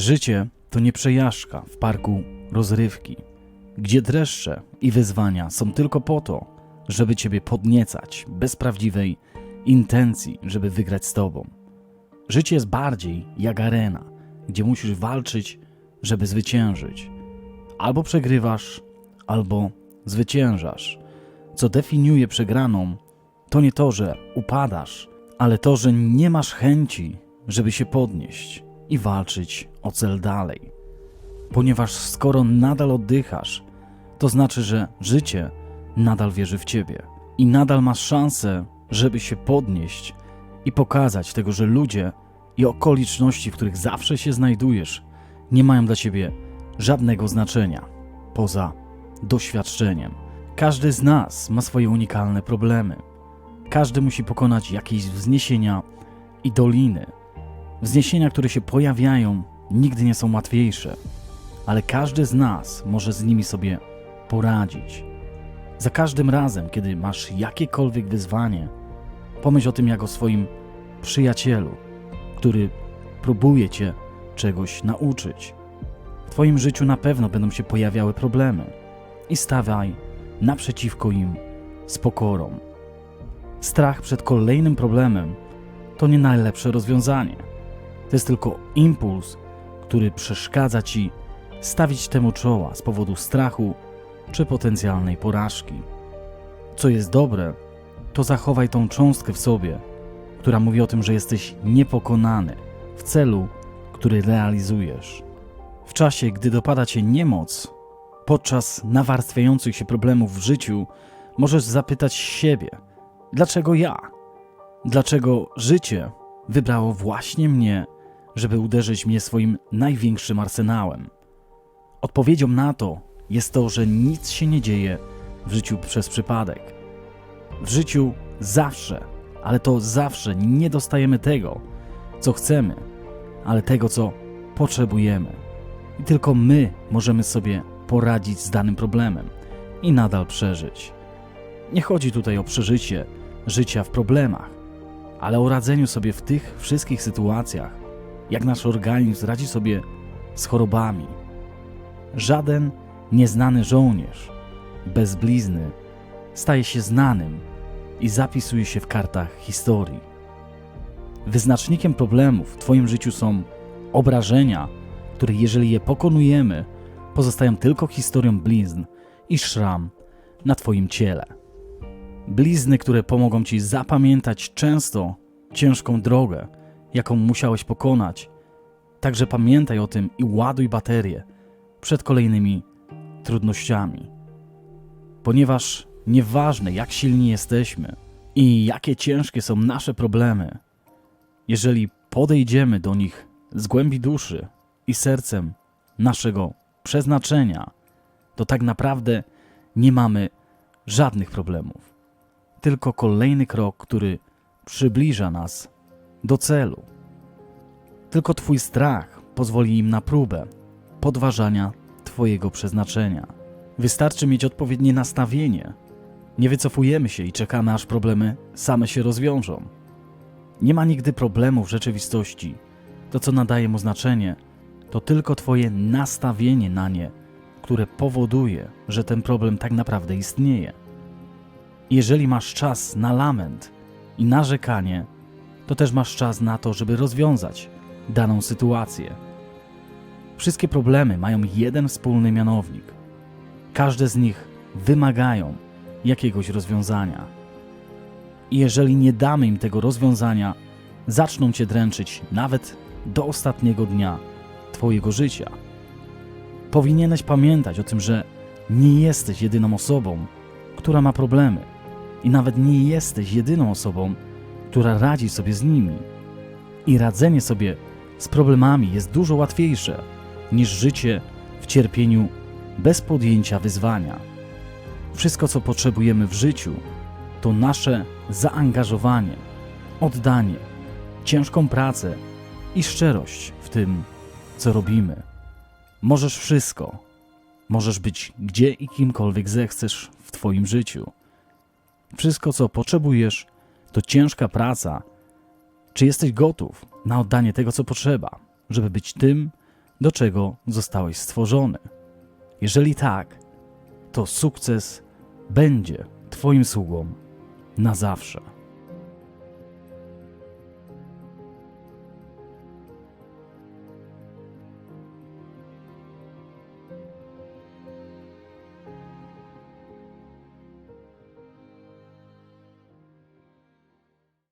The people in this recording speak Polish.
Życie to nie przejażdżka w parku rozrywki, gdzie dreszcze i wyzwania są tylko po to, żeby ciebie podniecać bez prawdziwej intencji, żeby wygrać z tobą. Życie jest bardziej jak arena, gdzie musisz walczyć, żeby zwyciężyć. Albo przegrywasz, albo zwyciężasz. Co definiuje przegraną, to nie to, że upadasz, ale to, że nie masz chęci, żeby się podnieść i walczyć o cel dalej. Ponieważ skoro nadal oddychasz, to znaczy, że życie nadal wierzy w ciebie i nadal masz szansę, żeby się podnieść i pokazać tego, że ludzie i okoliczności, w których zawsze się znajdujesz, nie mają dla ciebie żadnego znaczenia poza doświadczeniem. Każdy z nas ma swoje unikalne problemy. Każdy musi pokonać jakieś wzniesienia i doliny. Wzniesienia, które się pojawiają, nigdy nie są łatwiejsze, ale każdy z nas może z nimi sobie poradzić. Za każdym razem, kiedy masz jakiekolwiek wyzwanie, pomyśl o tym jak o swoim przyjacielu, który próbuje cię czegoś nauczyć. W Twoim życiu na pewno będą się pojawiały problemy i stawaj naprzeciwko im z pokorą. Strach przed kolejnym problemem to nie najlepsze rozwiązanie. To jest tylko impuls, który przeszkadza ci stawić temu czoła z powodu strachu czy potencjalnej porażki. Co jest dobre, to zachowaj tą cząstkę w sobie, która mówi o tym, że jesteś niepokonany w celu, który realizujesz. W czasie, gdy dopada cię niemoc, podczas nawarstwiających się problemów w życiu, możesz zapytać siebie: dlaczego ja? Dlaczego życie wybrało właśnie mnie, żeby uderzyć mnie swoim największym arsenałem? Odpowiedzią na to jest to, że nic się nie dzieje w życiu przez przypadek. W życiu zawsze, ale to zawsze nie dostajemy tego, co chcemy, ale tego, co potrzebujemy. I tylko my możemy sobie poradzić z danym problemem i nadal przeżyć. Nie chodzi tutaj o przeżycie życia w problemach, ale o radzeniu sobie w tych wszystkich sytuacjach, jak nasz organizm radzi sobie z chorobami. Żaden nieznany żołnierz bez blizny staje się znanym i zapisuje się w kartach historii. Wyznacznikiem problemów w Twoim życiu są obrażenia, które jeżeli je pokonujemy, pozostają tylko historią blizn i szram na Twoim ciele. Blizny, które pomogą Ci zapamiętać często ciężką drogę, jaką musiałeś pokonać. Także pamiętaj o tym i ładuj baterię przed kolejnymi trudnościami. Ponieważ nieważne jak silni jesteśmy i jakie ciężkie są nasze problemy, jeżeli podejdziemy do nich z głębi duszy i sercem naszego przeznaczenia, to tak naprawdę nie mamy żadnych problemów. Tylko kolejny krok, który przybliża nas do celu. Tylko Twój strach pozwoli im na próbę podważania Twojego przeznaczenia. Wystarczy mieć odpowiednie nastawienie. Nie wycofujemy się i czekamy, aż problemy same się rozwiążą. Nie ma nigdy problemu w rzeczywistości. To, co nadaje mu znaczenie, to tylko Twoje nastawienie na nie, które powoduje, że ten problem tak naprawdę istnieje. Jeżeli masz czas na lament i narzekanie, to też masz czas na to, żeby rozwiązać daną sytuację. Wszystkie problemy mają jeden wspólny mianownik. Każde z nich wymagają jakiegoś rozwiązania. I jeżeli nie damy im tego rozwiązania, zaczną cię dręczyć nawet do ostatniego dnia Twojego życia. Powinieneś pamiętać o tym, że nie jesteś jedyną osobą, która ma problemy, i nawet nie jesteś jedyną osobą, która radzi sobie z nimi. I radzenie sobie z problemami jest dużo łatwiejsze niż życie w cierpieniu bez podjęcia wyzwania. Wszystko, co potrzebujemy w życiu, to nasze zaangażowanie, oddanie, ciężką pracę i szczerość w tym, co robimy. Możesz wszystko. Możesz być gdzie i kimkolwiek zechcesz w Twoim życiu. Wszystko, co potrzebujesz, to ciężka praca. Czy jesteś gotów na oddanie tego, co potrzeba, żeby być tym, do czego zostałeś stworzony? Jeżeli tak, to sukces będzie Twoim sługą na zawsze.